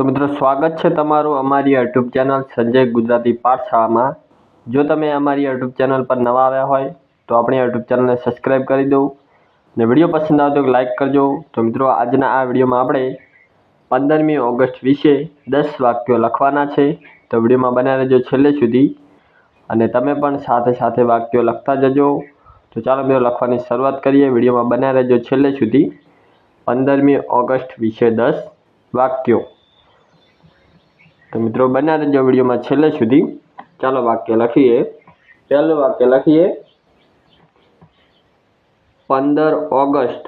તો મિત્રો, સ્વાગત છે તમારું અમારી યુટ્યુબ ચેનલ સંજય ગુજરાતી પાઠશાળામાં. જો તમે અમારી યુટ્યુબ ચેનલ પર નવા આવ્યા હોય, તો આપણી યુટ્યુબ ચેનલને સબસ્ક્રાઈબ કરી દઉં. ને વીડિયો પસંદ આવે તો લાઈક કરજો. તો મિત્રો, આજના આ વિડીયોમાં આપણે પંદરમી ઓગસ્ટ વિશે દસ વાક્યો લખવાના છે. તો વિડીયોમાં બન્યા રહેજો છેલ્લે સુધી. અને તમે પણ સાથે સાથે વાક્યો લખતા જજો. તો ચાલો મિત્રો, લખવાની શરૂઆત કરીએ. વિડીયોમાં બન્યા રહેજો છેલ્લે સુધી. પંદરમી ઓગસ્ટ વિશે દસ વાક્યો. તો મિત્રો બન્યા રહેજો વિડીયોમાં છેલ્લે સુધી. ચાલો વાક્ય લખીએ. પહેલું વાક્ય લખીએ. પંદર ઓગસ્ટ.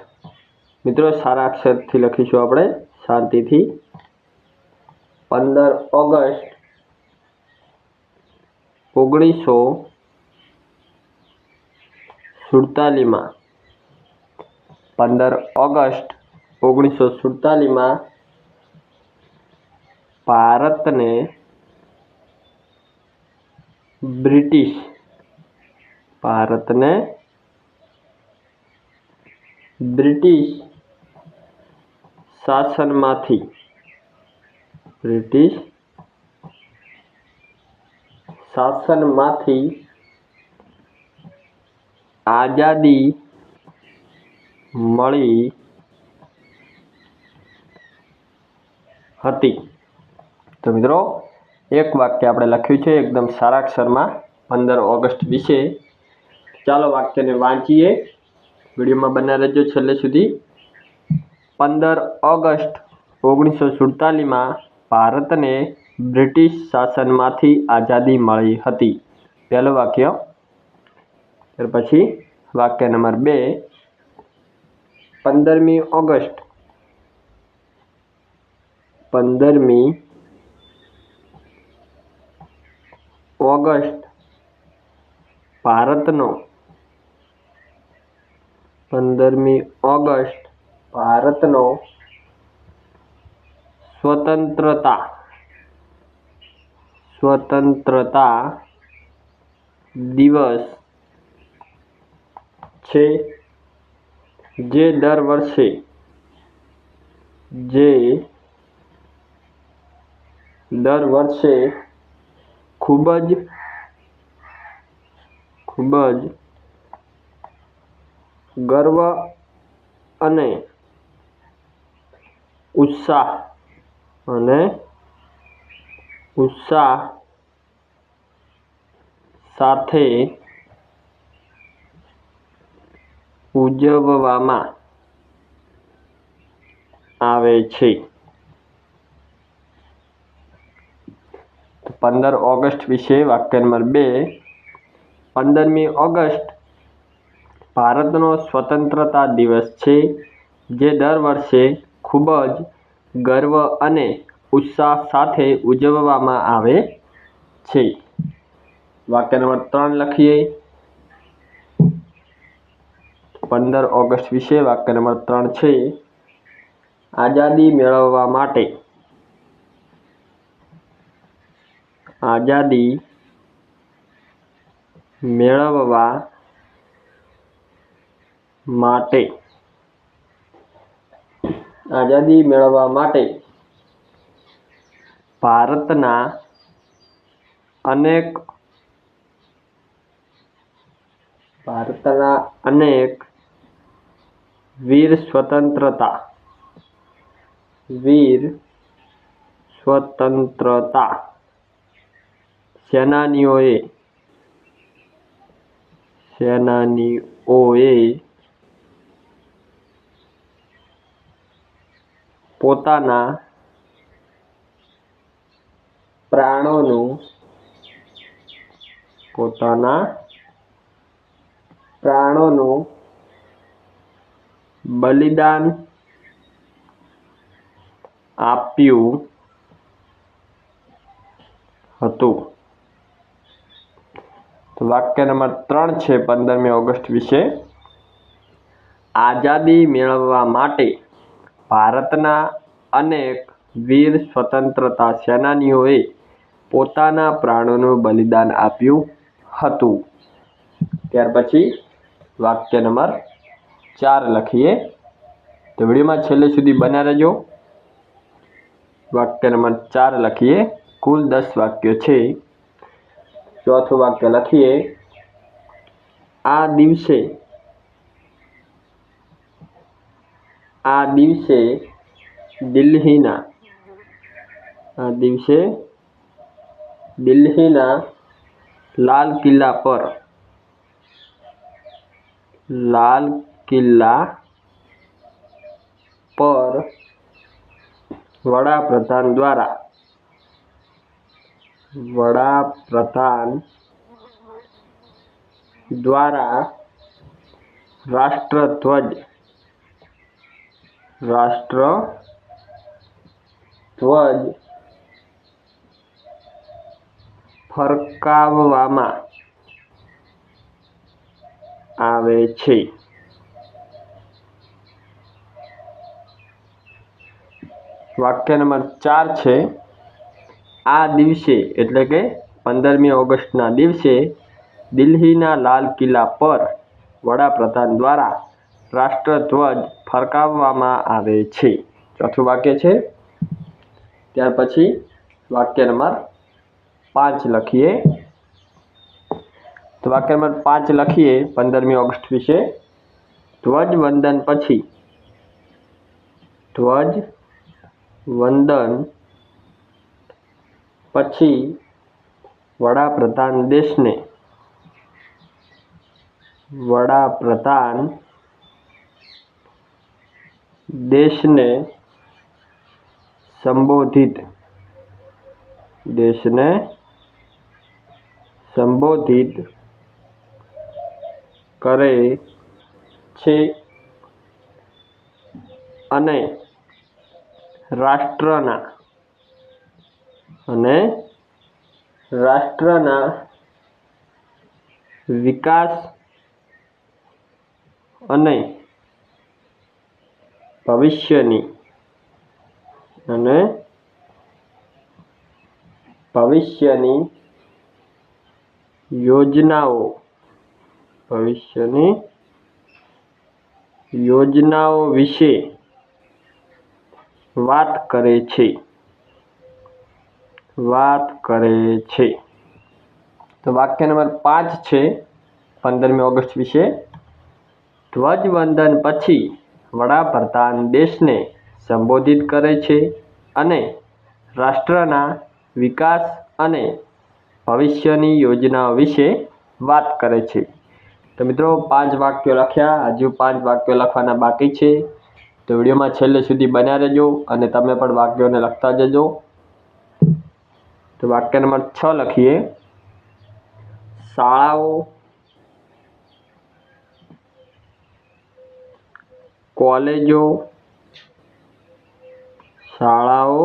મિત્રો સારા અક્ષરથી લખીશું આપણે, શાંતિથી. પંદર ઓગસ્ટ. ઓગણીસો સુડતાલીસમાં. પંદર ઓગસ્ટ ઓગણીસો સુડતાલીસમાં ભારતને બ્રિટિશ ભારતને બ્રિટિશ શાસનમાંથી બ્રિટિશ શાસનમાંથી આઝાદી મળી હતી। તો મિત્રો, એક વાક્ય આપણે લખ્યું છે એકદમ સારા અક્ષરમાં પંદર ઓગસ્ટ વિશે. ચાલો વાક્યને વાંચીએ. વિડીયોમાં બના રહેજો છેલ્લે સુધી. પંદર ઓગસ્ટ ઓગણીસો સુડતાલીસમાં ભારતને બ્રિટિશ શાસનમાંથી આઝાદી મળી હતી. પહેલું વાક્ય. ત્યાર પછી વાક્ય નંબર બે. પંદરમી ઓગસ્ટ. પંદરમી ઓગસ્ટ ભારતનો પંદરમી ઓગસ્ટ ભારતનો સ્વતંત્રતા સ્વતંત્રતા દિવસ છે જે દર વર્ષે જે દર વર્ષે ખૂબ જ ખૂબ જ ગર્વ અને ઉત્સાહ અને ઉત્સાહ સાથે ઉજવવામાં આવે છે. પંદર ઓગસ્ટ વિશે વાક્ય નંબર બે. પંદરમી ઓગસ્ટ ભારતનો સ્વતંત્રતા દિવસ છે, જે દર વર્ષે ખૂબ જ ગર્વ અને ઉત્સાહ સાથે ઉજવવામાં આવે છે. વાક્ય નંબર ત્રણ લખીએ. પંદર ઓગસ્ટ વિશે વાક્ય નંબર ત્રણ છે. આઝાદી મેળવવા માટે આઝાદી મેળવવા માટે આઝાદી મેળવવા માટે ભારતના અનેક ભારતના અનેક વીર સ્વતંત્રતા વીર સ્વતંત્રતા સેનાનીઓએ સેનાનીઓએ પોતાના પ્રાણોનું પોતાના પ્રાણોનું બલિદાન આપ્યું હતું. તો વાક્ય નંબર ત્રણ છે પંદરમી ઓગસ્ટ વિશે. આઝાદી મેળવવા માટે ભારતના અનેક વીર સ્વતંત્રતા સેનાનીઓએ પોતાના પ્રાણોનું બલિદાન આપ્યું હતું. ત્યાર પછી વાક્ય નંબર ચાર લખીએ. તો વિડીયોમાં છેલ્લે સુધી બન્યા રહેજો. વાક્ય નંબર ચાર લખીએ. કુલ દસ વાક્યો છે. ચોથું વાક્ય લખીએ. આ દિવસે આ દિવસે દિલ્હીના, આ દિવસે દિલ્હીના લાલ કિલ્લા પર, લાલ કિલ્લા પર વડાપ્રધાન દ્વારા વડાપ્રધાન દ્વારા રાષ્ટ્રધ્વજ રાષ્ટ્ર ધ્વજ ફરકાવવામાં આવે છે. વાક્ય નંબર ચાર છે આ દિવસે, એટલે કે પંદરમી ઓગસ્ટના દિવસે, દિલ્હીના લાલ કિલ્લા પર વડાપ્રધાન દ્વારા રાષ્ટ્રધ્વજ ફરકાવવામાં આવે છે. ચોથું વાક્ય છે. ત્યાર પછી વાક્ય નંબર પાંચ લખીએ. તો વાક્ય નંબર પાંચ લખીએ પંદરમી ઓગસ્ટ વિશે. ધ્વજ વંદન પછી. ધ્વજ વંદન પછી વડાપ્રધાન દેશને વડાપ્રધાન દેશને સંબોધિત દેશને સંબોધિત કરે છે અને રાષ્ટ્રના અને રાષ્ટ્રના વિકાસ અને ભવિષ્યની અને ભવિષ્યની યોજનાઓ ભવિષ્યની યોજનાઓ વિશે વાત કરે છે. વાત કરે છે. તો વાક્ય નંબર પાંચ છે પંદરમી ઓગસ્ટ વિશે. ધ્વજવંદન પછી વડાપ્રધાન દેશને સંબોધિત કરે છે અને રાષ્ટ્રના વિકાસ અને ભવિષ્યની યોજનાઓ વિશે વાત કરે છે. તો મિત્રો, પાંચ વાક્યો લખ્યા. હજુ પાંચ વાક્યો લખવાના બાકી છે. તો વિડીયોમાં છેલ્લે સુધી બન્યા રહેજો અને તમે પણ વાક્યોને લખતા જજો. તો વાક્ય નંબર છ લખીએ. શાળાઓ કોલેજો શાળાઓ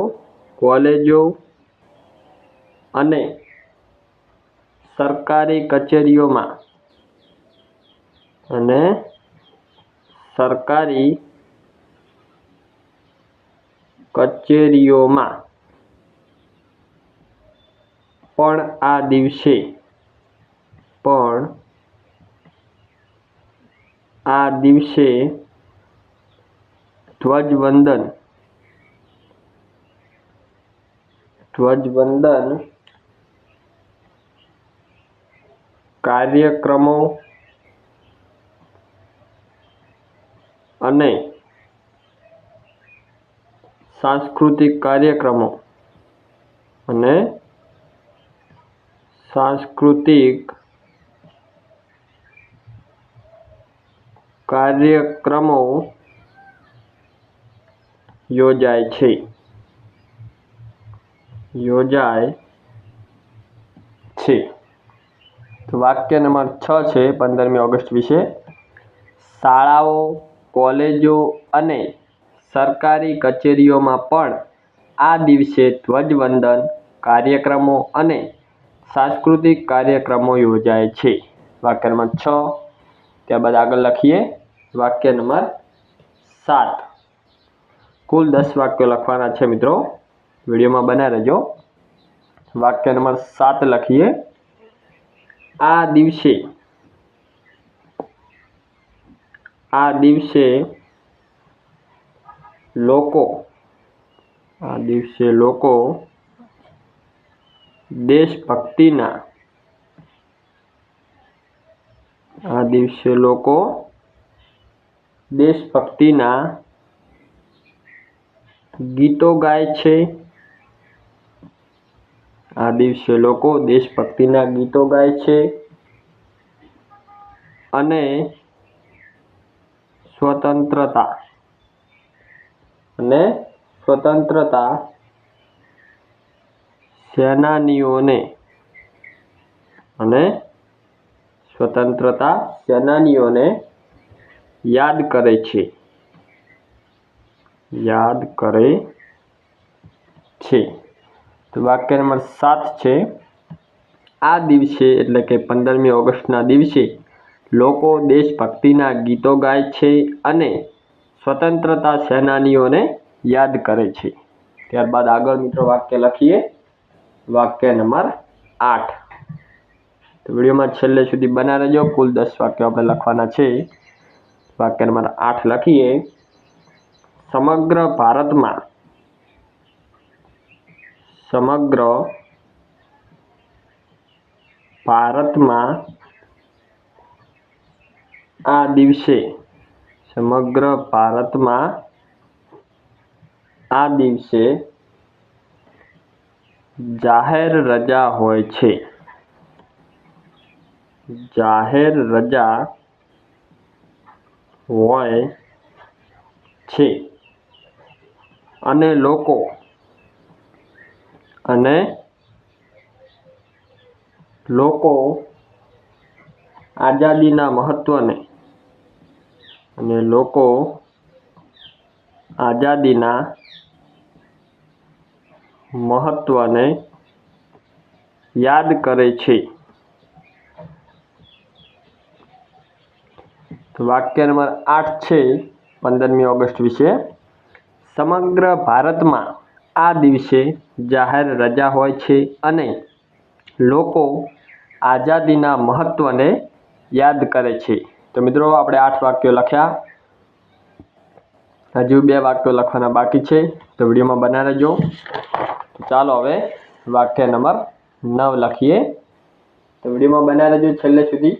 કોલેજો અને સરકારી કચેરીઓમાં અને સરકારી કચેરીઓમાં પણ આ દિવસે પણ આ દિવસે ધ્વજવંદન ધ્વજવંદન કાર્યક્રમો અને સાંસ્કૃતિક કાર્યક્રમો અને સાંસ્કૃતિક કાર્યક્રમો યોજાય છે. યોજાય છે. તો વાક્ય નંબર છ છે પંદરમી ઓગસ્ટ વિશે. શાળાઓ, કોલેજો અને સરકારી કચેરીઓમાં પણ આ દિવસે ધ્વજવંદન કાર્યક્રમો અને સાંસ્કૃતિક કાર્યક્રમો યોજાય છે. વાક્ય નંબર છ. ત્યારબાદ આગળ લખીએ. વાક્ય નંબર સાત. કુલ દસ વાક્યો લખવાના છે મિત્રો. વિડીયોમાં બના રહેજો. વાક્ય નંબર સાત લખીએ. આ દિવસે આ દિવસે લોકો, આ દિવસે લોકો દેશભક્તિના આ દિવસે લોકો દેશભક્તિના ગીતો ગાય છે. આ દિવસે લોકો દેશભક્તિના ગીતો ગાય છે. અને સ્વતંત્રતા અને સ્વતંત્રતા સેનાનીઓને અને સ્વતંત્રતા સેનાનીઓને યાદ કરે છે. યાદ કરે છે. તો વાક્ય નંબર સાત છે. આ દિવસે એટલે કે પંદરમી ઓગસ્ટના દિવસે લોકો દેશભક્તિના ગીતો ગાય છે અને સ્વતંત્રતા સેનાનીઓને યાદ કરે છે. ત્યારબાદ આગળ મિત્રો વાક્ય લખીએ. વાક્ય નંબર આઠ. તો વિડીયોમાં છેલ્લે સુધી બના રહેજો. કુલ દસ વાક્યો આપણે લખવાના છે. વાક્ય નંબર આઠ લખીએ. સમગ્ર ભારતમાં સમગ્ર ભારતમાં આ દિવસે સમગ્ર ભારતમાં આ દિવસે જાહેર રજા હોય છે. જાહેર રજા હોય છે. અને લોકો અને લોકો આઝાદીના મહત્ત્વને અને લોકો આઝાદીના મહત્ત્વને યાદ કરે છે. વાક્ય નંબર આઠ છે પંદરમી ઓગસ્ટ વિશે. સમગ્ર ભારતમાં આ દિવસે જાહેર રજા હોય છે અને લોકો આઝાદીના મહત્ત્વને યાદ કરે છે. તો મિત્રો, આપણે આઠ વાક્યો લખ્યા. હજુ બે વાક્યો લખવાના બાકી છે. તો વિડીયોમાં બના રહેજો. ચાલો હવે વાક્ય નંબર નવ લખીએ. તો વિડીયોમાં બના રહેજો છેલ્લે સુધી.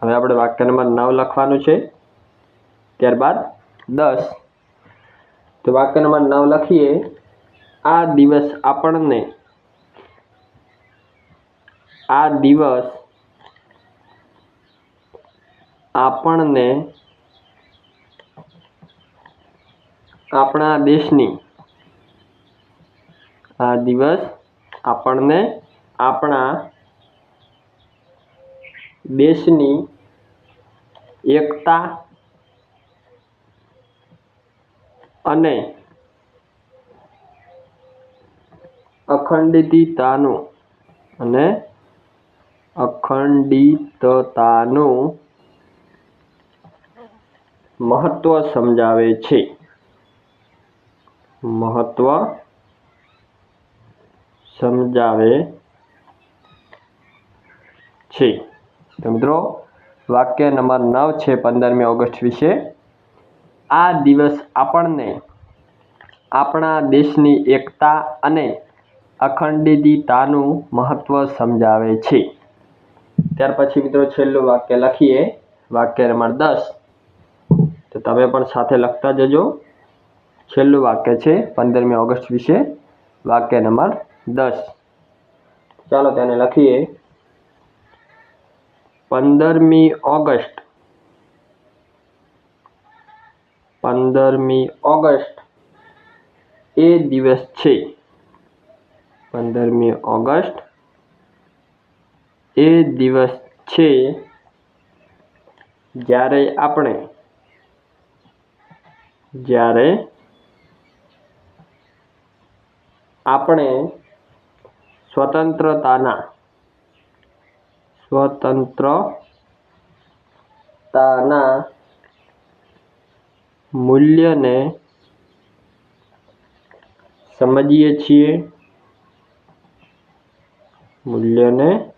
હવે આપણે વાક્ય નંબર નવ લખવાનું છે. ત્યારબાદ દસ. તો વાક્ય નંબર નવ લખીએ. આ દિવસ આપણને આ દિવસ આપણને આપણા દેશની આ દિવસ આપણને આપણા દેશની એકતા અને અખંડિતતાનું અને અખંડિતતાનું મહત્વ સમજાવે છે. મહત્વ સમજાવે છે. તો મિત્રો, વાક્ય નંબર નવ છે પંદરમી ઓગસ્ટ વિશે. આ દિવસ આપણને આપણા દેશની એકતા અને અખંડિતતાનું મહત્વ સમજાવે છે. ત્યાર પછી મિત્રો છેલ્લું વાક્ય લખીએ. વાક્ય નંબર દસ. તો તમે પણ સાથે લખતા જજો. છેલ્લું વાક્ય છે પંદરમી ઓગસ્ટ વિશે. વાક્ય નંબર દસ. ચાલો તેને લખીએ. પંદરમી ઓગસ્ટ. પંદરમી ઓગસ્ટ. એ દિવસ છે. પંદરમી ઓગસ્ટ. એ દિવસ છે. જ્યારે આપણે જ્યારે આપણે સ્વતંત્રતાના. સ્વતંત્રતાના મૂલ્યને સમજીએ છીએ. મૂલ્યને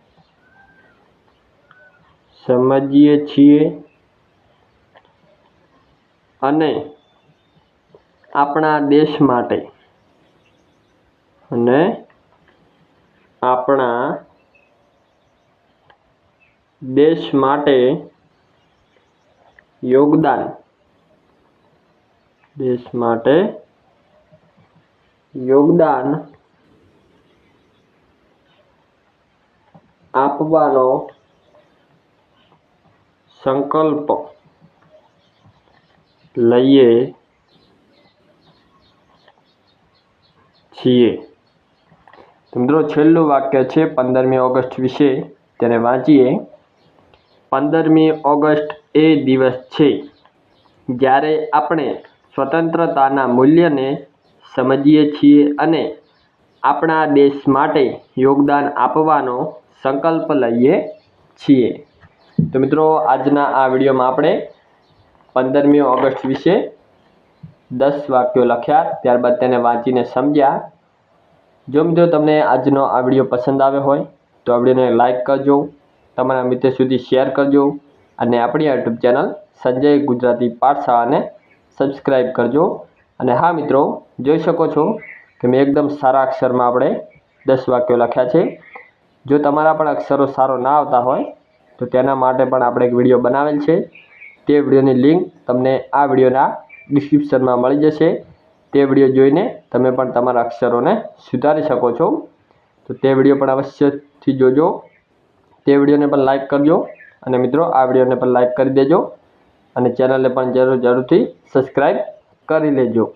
સમજીએ છીએ. અને આપણા દેશ માટે. અને આપણા દેશ માટે યોગદાન. દેશ માટે યોગદાન આપવાનો સંકલ્પ લઈએ છીએ. મિત્રો, છેલ્લું વાક્ય છે પંદરમી ઓગસ્ટ વિશે. તેને વાંચીએ. પંદરમી ઓગસ્ટ એ દિવસ છે જ્યારે આપણે સ્વતંત્રતાના મૂલ્યને સમજીએ છીએ અને આપણા દેશ માટે યોગદાન આપવાનો સંકલ્પ લઈએ છીએ. તો મિત્રો, આજના આ વિડીયોમાં આપણે પંદરમી ઓગસ્ટ વિશે દસ વાક્યો લખ્યા. ત્યારબાદ તેને વાંચીને સમજ્યા. જો મિત્રો તમને આજનો આ વીડિયો પસંદ આવ્યો હોય, તો આ વિડીયોને લાઇક કરજો, તમારા મિત્ર સુધી શેર કરજો અને આપણી યુટ્યુબ ચેનલ સંજય ગુજરાતી પાઠશાળાને સબસ્ક્રાઈબ કરજો. અને હા મિત્રો, જોઈ શકો છો કે મેં એકદમ સારા અક્ષરમાં આપણે દસ વાક્યો લખ્યા છે. જો તમારા પણ અક્ષરો સારો ના આવતા હોય, તો તેના માટે પણ આપણે એક વીડિયો બનાવેલ છે. તે વિડીયોની લિંક તમને આ વિડીયોના ડિસ્ક્રિપ્શનમાં મળી જશે. તે વીડિયો જોઈને તમે પણ તમારા અક્ષરોને સુધારી શકો છો. તો તે વીડિયો પણ અવશ્યથી જોજો. તે વિડીયોને પણ લાઈક કરજો અને મિત્રો, આ વિડીયોને પણ લાઈક કરી દેજો અને ચેનલને પણ જરૂર જરૂરથી સબસ્ક્રાઈબ કરી લેજો.